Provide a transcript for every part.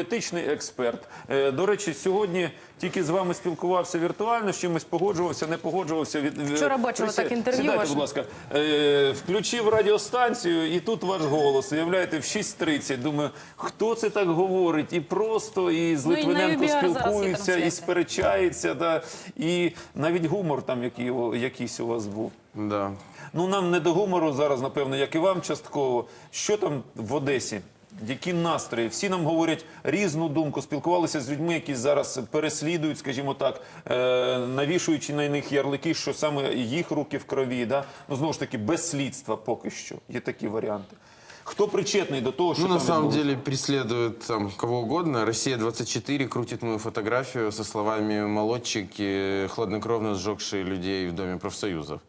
Політичний експерт. Е, До речі, сьогодні тільки з вами спілкувався віртуально, з чимось погоджувався, не погоджувався. Від від- Вчора бачила Присядь- так інтерв'ю Сідайте, будь ласка. Е, Включив радіостанцію, і тут ваш голос. Уявляєте, в 6.30. Думаю, хто це так говорить? І просто, і з Ну, і Литвиненко спілкується, і сперечається, да, і навіть гумор там який, якийсь у вас був. Да. Ну нам не до гумору зараз, напевно, як і вам частково. Що там в Одесі? Які настрої? Всі нам говорять різну думку. Спілкувалися з людьми, які зараз переслідують, скажімо так, е, навішуючи на них ярлики, що саме їх руки в крові. Да? Ну знову ж таки, без слідства поки що є такі варіанти. Хто причетний до того, що Ну, там на самом відбулося? деле, преследуют там кого угодно. Россия-24 крутит мою фотографию со словами «молодчики, хладнокровно сжегшие людей в Доме профсоюзов».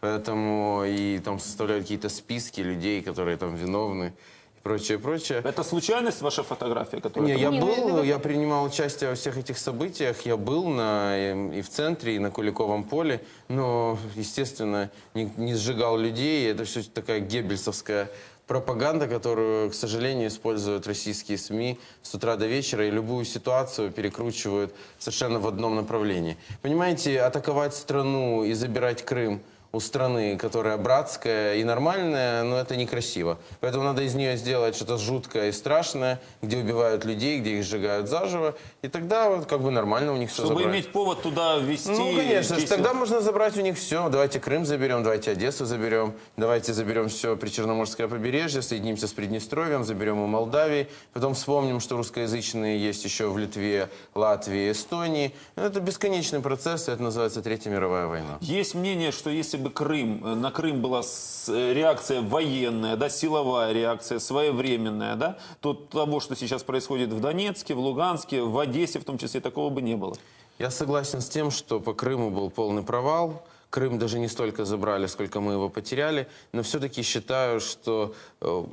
Поэтому и там составляют какие-то списки людей, которые там виновны и Прочее, прочее. Это случайность ваша фотография, которая Не, я Не, ну, был, ну, я принимал участие во всех этих событиях. Я был на, эм, и в центре, и на Куликовом поле, но, естественно, не, не сжигал людей. Это все такая геббельсовская пропаганда, которую, к сожалению, используют российские СМИ с утра до вечера и любую ситуацию перекручивают совершенно в одном направлении. Понимаете, атаковать страну и забирать Крым у страны, которая братская и нормальная, но это некрасиво. Поэтому надо из нее сделать что-то жуткое и страшное, где убивают людей, где их сжигают заживо, и тогда вот как бы нормально у них все Чтобы забрать. иметь повод туда ввести... Ну, конечно, якісь- тогда можно забрать у них все. Давайте Крым заберем, давайте Одессу заберем, давайте заберем все Причерноморское побережье, соединимся с Приднестровьем, заберем у Молдавии, потом вспомним, что русскоязычные есть еще в Литве, Латвии, Эстонии. Это бесконечный процесс, и это называется Третья мировая война. Есть мнение, что если бы Крым, э, на Крым была э, реакция военная, да, силовая реакция, своевременная, да, то того, что сейчас происходит в Донецке, в Луганске, в Одессе в том числе, такого бы не было. Я согласен с тем, что по Крыму был полный провал. Крым даже не столько забрали, сколько мы его потеряли. Но все-таки считаю, что э,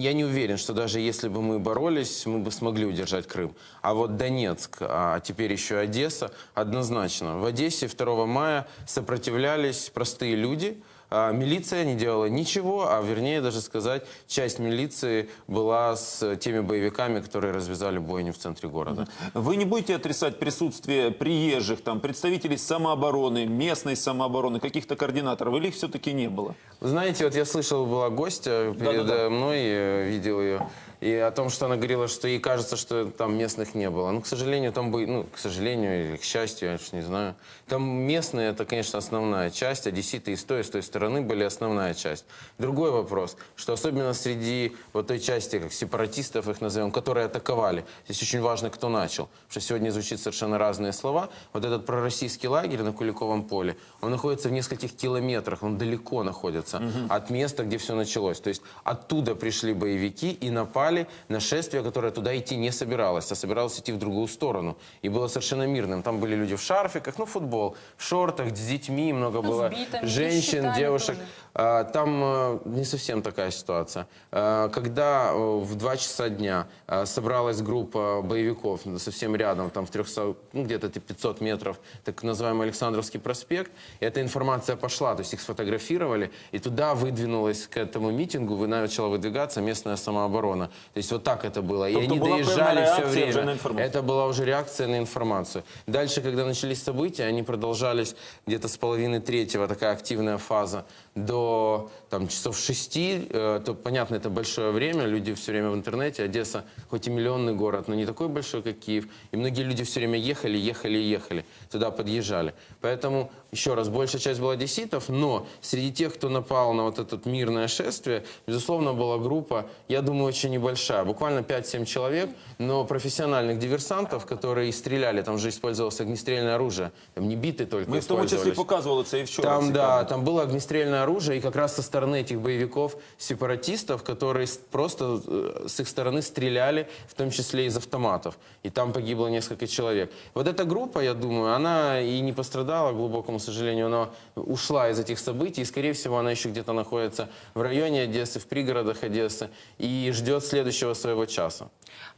я не уверен, что даже если бы мы боролись, мы бы смогли удержать Крым. А вот Донецк, а теперь еще Одесса, однозначно. В Одессе 2 мая сопротивлялись простые люди. А милиция не делала ничего, а вернее даже сказать, часть милиции была с теми боевиками, которые развязали бойню в центре города. Вы не будете отрицать присутствие приезжих, там, представителей самообороны, местной самообороны, каких-то координаторов, или их все-таки не было? Знаете, вот я слышал, была гостья передо Да-да-да. мной, э, видел ее, и о том, что она говорила, что ей кажется, что там местных не было. Ну, к сожалению, там бы, ну, к сожалению или к счастью, я уж не знаю. Там местные, это, конечно, основная часть, одесситы и с той, и с той стороны были основная часть. Другой вопрос, что особенно среди вот той части, как сепаратистов их назовем, которые атаковали, здесь очень важно, кто начал, потому что сегодня звучит совершенно разные слова. Вот этот пророссийский лагерь на Куликовом поле, он находится в нескольких километрах, он далеко находится от места, где все началось. То есть оттуда пришли боевики и напали на шествие, которое туда идти не собиралось, а собиралось идти в другую сторону. И было совершенно мирным. Там были люди в шарфиках, ну, футбол, в шортах, с детьми, много Ну, было битами, женщин, девушек. тоже. А, Там э, не совсем такая ситуация. А, Когда э, в 2 часа дня э, собралась группа боевиков совсем рядом, там в 300, ну, где-то это 500 метров, так называемый Александровский проспект, эта информация пошла, то есть их сфотографировали, и туда выдвинулась к этому митингу, начала выдвигаться местная самооборона. То есть вот так это было. И Тобто они була доезжали певна все реакція вже на время. інформацію. Это была уже реакция на информацию. Дальше, когда начались события, они продолжались где-то с половины третьего, такая активная фаза, до там, часов шести. Э, то, понятно, это большое время, люди все время в интернете. Одесса, хоть и миллионный город, но не такой большой, как Киев. И многие люди все время ехали, ехали и ехали, туда подъезжали. Поэтому, еще раз, большая часть была одесситов, но среди тех, кто напал на вот это мирное шествие, безусловно, была группа, я думаю, очень небольшая, буквально 5-7 человек, но профессиональных диверсантов, которые и стреляли, там же использовалось огнестрельное оружие, там не биты только Ми в тому числі использовались. показували це і вчора. Там, цікаво. да, там было огнестрельное оружие, и как раз со стороны этих боевиков, сепаратистов, которые с- просто э, с их стороны стреляли, в том числе из автоматов. И там погибло несколько человек. Вот эта группа, я думаю, она и не пострадала, к глубокому сожалению, она ушла из этих событий, и, скорее всего, она еще где-то находится в районе Одессы, в пригородах Одессы, и ждет следующего своего часа.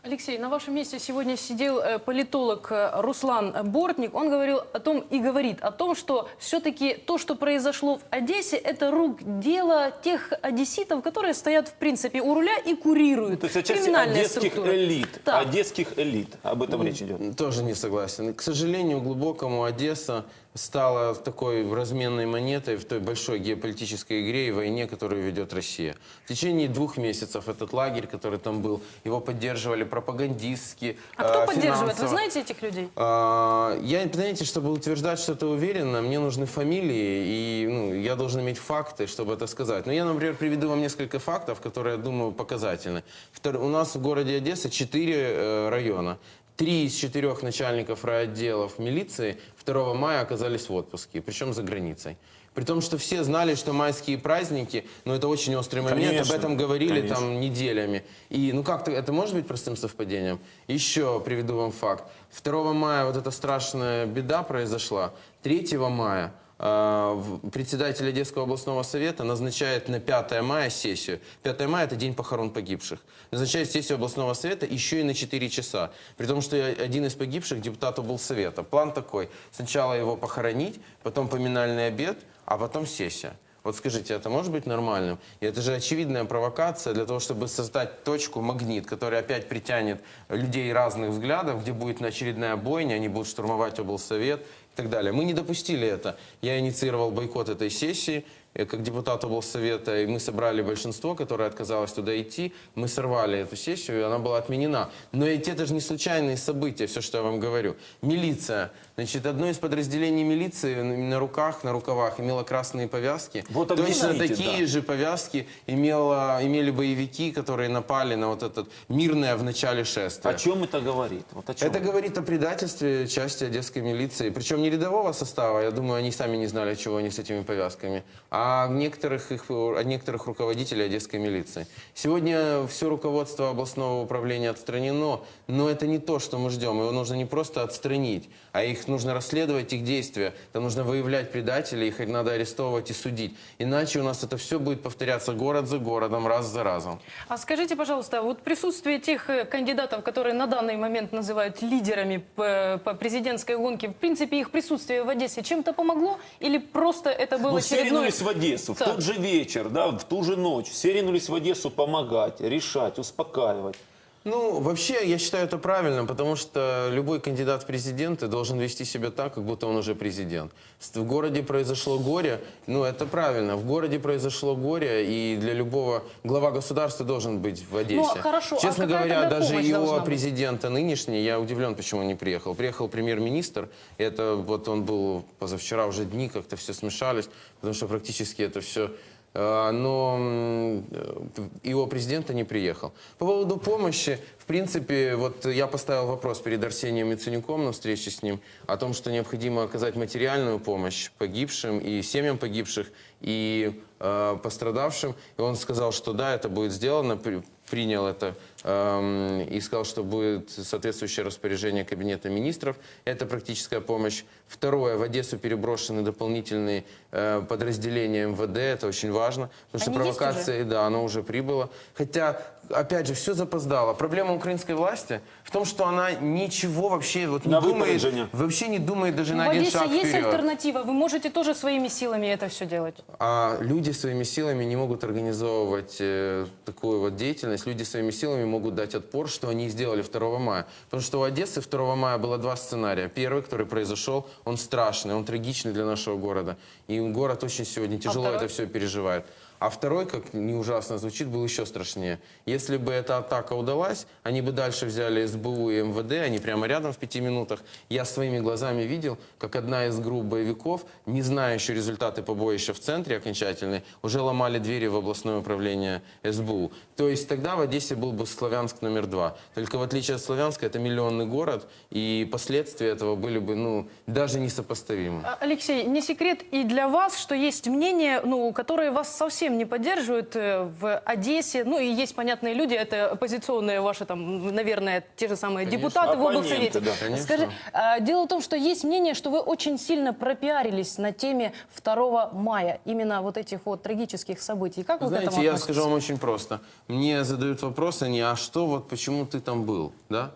Алексей, на вашем месте сегодня сидел э, политолог э, Руслан Бортник. Он говорил о том и говорит о том, что все-таки то, что произошло в Одессе, это рук дело тех одесситов, которые стоят, в принципе, у руля и курируют То есть криминальные одесских структуры. элит. Да. Одесских элит. Об этом речь идет. Тоже не согласен. К сожалению, глубокому Одесса стала такой разменной монетой в той большой геополитической игре и войне, которую ведет Россия. В течение двух месяцев этот лагерь, который там был, его поддерживали пропагандистски, А кто э, поддерживает? Вы знаете этих людей? А, Я, знаете, чтобы утверждать что-то уверенно, мне нужны фамилии, и ну, я должен иметь факты, чтобы это сказать. Но я, например, приведу вам несколько фактов, которые, я думаю, показательны. Втор- У нас в городе Одесса четыре э, района. Три из четырех начальников райотделов милиции 2 мая оказались в отпуске, причем за границей. При том, что все знали, что майские праздники, ну это очень острый момент, Конечно, об этом говорили конечно. там неделями. И ну как-то это может быть простым совпадением? Еще приведу вам факт. 2 мая вот эта страшная беда произошла. 3 мая э, председатель Одесского областного совета назначает на 5 мая сессию. 5 мая – это день похорон погибших. Назначает сессию областного совета еще и на 4 часа. При том, что один из погибших депутат облсовета. План такой. Сначала его похоронить, потом поминальный обед, а потом сессия. Вот скажите, это может быть нормальным? И это же очевидная провокация для того, чтобы создать точку, магнит, который опять притянет людей разных взглядов, где будет очередная бойня, они будут штурмовать облсовет так далее. Мы не допустили это. Я инициировал бойкот этой сессии как депутат облсовета, и мы собрали большинство, которое отказалось туда идти. Мы сорвали эту сессию, и она была отменена. Но ведь это же не случайные события, все, что я вам говорю. Милиция. Значит, одно из подразделений милиции на руках, на рукавах имело красные повязки. Вот Точно объясните, такие да. же повязки имело, имели боевики, которые напали на вот этот мирное в начале шествия. О чем это говорит? Вот о чем? Это говорит о предательстве части одесской милиции. Причем не рядового состава, я думаю, они сами не знали, чего они с этими повязками, а некоторых, их, о некоторых руководителей одесской милиции. Сегодня все руководство областного управления отстранено, но это не то, что мы ждем. Его нужно не просто отстранить, а их нужно расследовать, их действия. Там нужно выявлять предателей, их надо арестовывать и судить. Иначе у нас это все будет повторяться город за городом, раз за разом. А скажите, пожалуйста, вот присутствие тех э, кандидатов, которые на данный момент называют лидерами по, по президентской гонке, в принципе, их присутствие в Одессе чем-то помогло? Или просто это было Ну, очередное... Одессу в тот же вечер, да, в ту же ночь. Все ринулись в Одессу помогать, решать, успокаивать. Ну, вообще, я считаю это правильно, потому что любой кандидат в президенты должен вести себя так, как будто он уже президент. В городе произошло горе, ну, это правильно. В городе произошло горе, и для любого глава государства должен быть в Одессе. Ну, хорошо, а Честно какая говоря, даже его президента нынешний, я удивлен, почему он не приехал. Приехал премьер-министр, это вот он был позавчера, уже дни как-то все смешались, потому что практически это все но м, э, его президента не приехал. По поводу помощи, в принципе, вот я поставил вопрос перед Арсением Яценюком на встрече с ним о том, что необходимо оказать материальную помощь погибшим и семьям погибших, и э, пострадавшим. И он сказал, что да, это будет сделано, при- принял это эм, и сказал, что будет соответствующее распоряжение Кабинета министров. Это практическая помощь. Второе, в Одессу переброшены дополнительные э, подразделения МВД. Это очень важно, потому что Они провокация, да, оно уже прибыло. Хотя, опять же, все запоздало. Проблема украинской власти в том, что она ничего вообще вот не На думает, вообще не думает даже Ну, на в один Одессе шаг есть вперед. альтернатива. Вы можете тоже своими силами это все делать. А люди своими силами не могут организовывать э, такую вот деятельность. Люди своими силами могут дать отпор, что они сделали 2 мая. Потому что у Одессы 2 мая было два сценария. Первый, который произошел, он страшный, он трагичный для нашего города. И город очень сегодня тяжело второй? это все переживает. А второй, как не ужасно звучит, был еще страшнее. Если бы эта атака удалась, они бы дальше взяли СБУ и МВД, они прямо рядом в пяти минутах. Я своими глазами видел, как одна из групп боевиков, не зная еще результаты побоища в центре окончательные, уже ломали двери в областное управление СБУ. То есть тогда в Одессе был бы Славянск номер два. Только в отличие от Славянска, это миллионный город, и последствия этого были бы, ну, даже несопоставимы. Алексей, не секрет и для вас, что есть мнение, ну, которое вас совсем совсем не поддерживают э, в Одессе. Ну и есть понятные люди, это оппозиционные ваши там, наверное, те же самые Конечно. депутаты в облсовете. да. Конечно. Скажи, а, дело в том, что есть мнение, что вы очень сильно пропиарились на теме 2 мая, именно вот этих вот трагических событий. Как вы к Знаете, этому я скажу вам очень просто. Мне задают вопросы не «а что, вот почему ты там был?» да?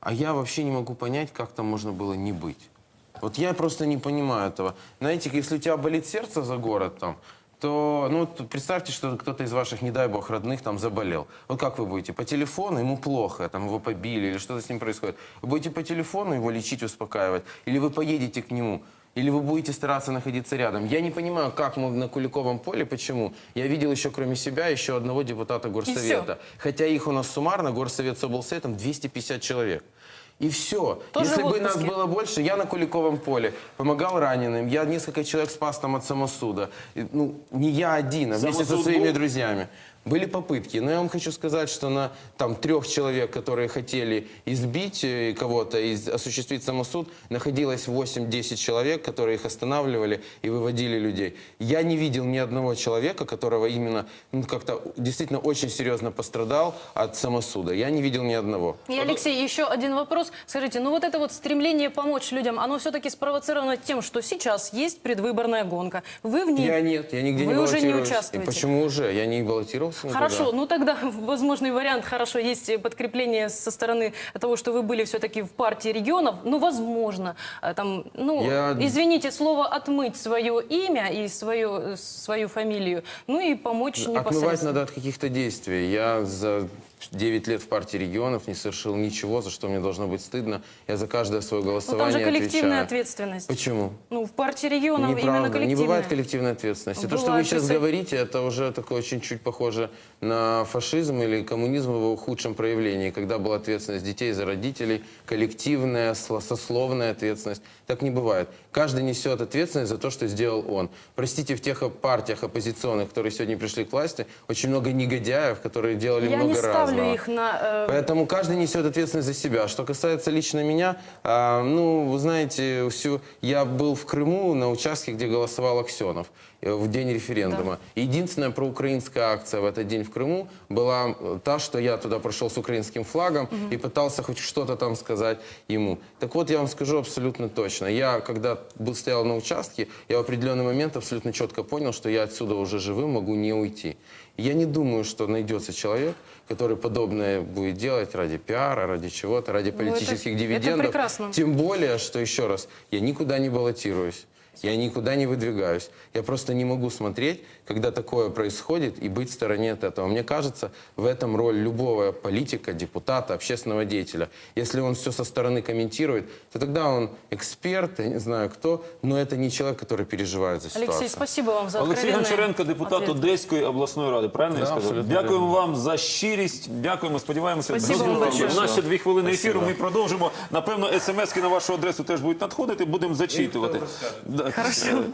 А я вообще не могу понять, как там можно было не быть. Вот я просто не понимаю этого. Знаете, если у тебя болит сердце за город там, то, ну, вот представьте, что кто-то из ваших, не дай бог, родных там заболел. Вот как вы будете? По телефону ему плохо, там его побили или что-то с ним происходит. Вы будете по телефону его лечить, успокаивать? Или вы поедете к нему? Или вы будете стараться находиться рядом? Я не понимаю, как мы на Куликовом поле, почему. Я видел еще, кроме себя, еще одного депутата горсовета. Хотя их у нас суммарно, горсовет с облсоветом, 250 человек. И все. Тоже Если бы нас было больше, я на Куликовом поле помогал раненым, я несколько человек спас там от самосуда. И, Ну, не я один, а вместе со Самосуд своими был? друзьями. Были попытки, но я вам хочу сказать, что на там трех человек, которые хотели избить э, кого-то и осуществить самосуд, находилось 8-10 человек, которые их останавливали и выводили людей. Я не видел ни одного человека, которого именно ну, как-то действительно очень серьезно пострадал от самосуда. Я не видел ни одного. И, Алексей, еще один вопрос. Скажите, ну вот это вот стремление помочь людям, оно все-таки спровоцировано тем, что сейчас есть предвыборная гонка. Вы в ней... Я нет, я нигде Вы не уже не баллотируюсь. участвуете? И почему уже? Я не баллотировался Хорошо, ну тогда возможный вариант, хорошо, есть подкрепление со стороны того, что вы были все-таки в партии регионов, ну, возможно, э, там, ну, Я- извините, слово «отмыть» свое имя и свою, свою фамилию, ну и помочь Отмывать непосредственно. надо от каких-то действий. Я за 9 лет в партии регионов не совершил ничего, за что мне должно быть стыдно. Я за каждое свое Ну, голосование там же коллективная отвечаю. ответственность. Почему? Ну, в партии регионов именно Неправда. Не коллективная. бывает коллективной ответственности. То, что вы Бывает, сейчас если- говорите, это уже такое очень чуть похоже на фашизм или коммунизм в его худшем проявлении, когда была ответственность детей за родителей, коллективная, сло- сословная ответственность. Так не бывает. Каждый несет ответственность за то, что сделал он. Простите, в тех партиях оппозиционных, которые сегодня пришли к власти, очень много негодяев, которые делали Я много не ставлю разного. их на... э, Поэтому каждый несет ответственность за себя. Что касается лично меня, а, ну, вы знаете, всю, я был в Крыму на участке, где голосовал Аксенов э, в день референдума. Единственная проукраинская акция в этот день в Крыму была э, та, что я туда прошел с украинским флагом и пытался хоть что-то там сказать ему. Так вот, я вам скажу абсолютно точно. Я, когда был стоял на участке, я в определенный момент абсолютно четко понял, что я отсюда уже живым могу не уйти. Я не думаю, что найдется человек, который подобное будет делать ради пиара, ради чего-то, ради Ну, политических это- это дивидендов. прекрасно. Тем более, что, еще раз, я никуда не баллотируюсь. Я никуда не выдвигаюсь. Я просто не могу смотреть, когда такое происходит, и быть в стороне от этого. Мне кажется, в этом роль любого политика, депутата, общественного деятеля. Если он все со стороны комментирует, то тогда он эксперт, я не знаю кто, но это не человек, который переживает за ситуацию. Алексей, спасибо вам за Олексій откровенные Гончаренко, депутат ответы. Одеської обласної ради. Правильно я Да, сказав? абсолютно Дякуємо вірно. вам за щирість. Дякуємо. Сподіваємося, Спасибо друзі, вам большое. у нас ще дві хвилини ефіру. Спасибо. Ми продовжимо. Напевно, смски на вашу адресу теж будуть надходити. Будемо зачитувати. Да. Хорошо.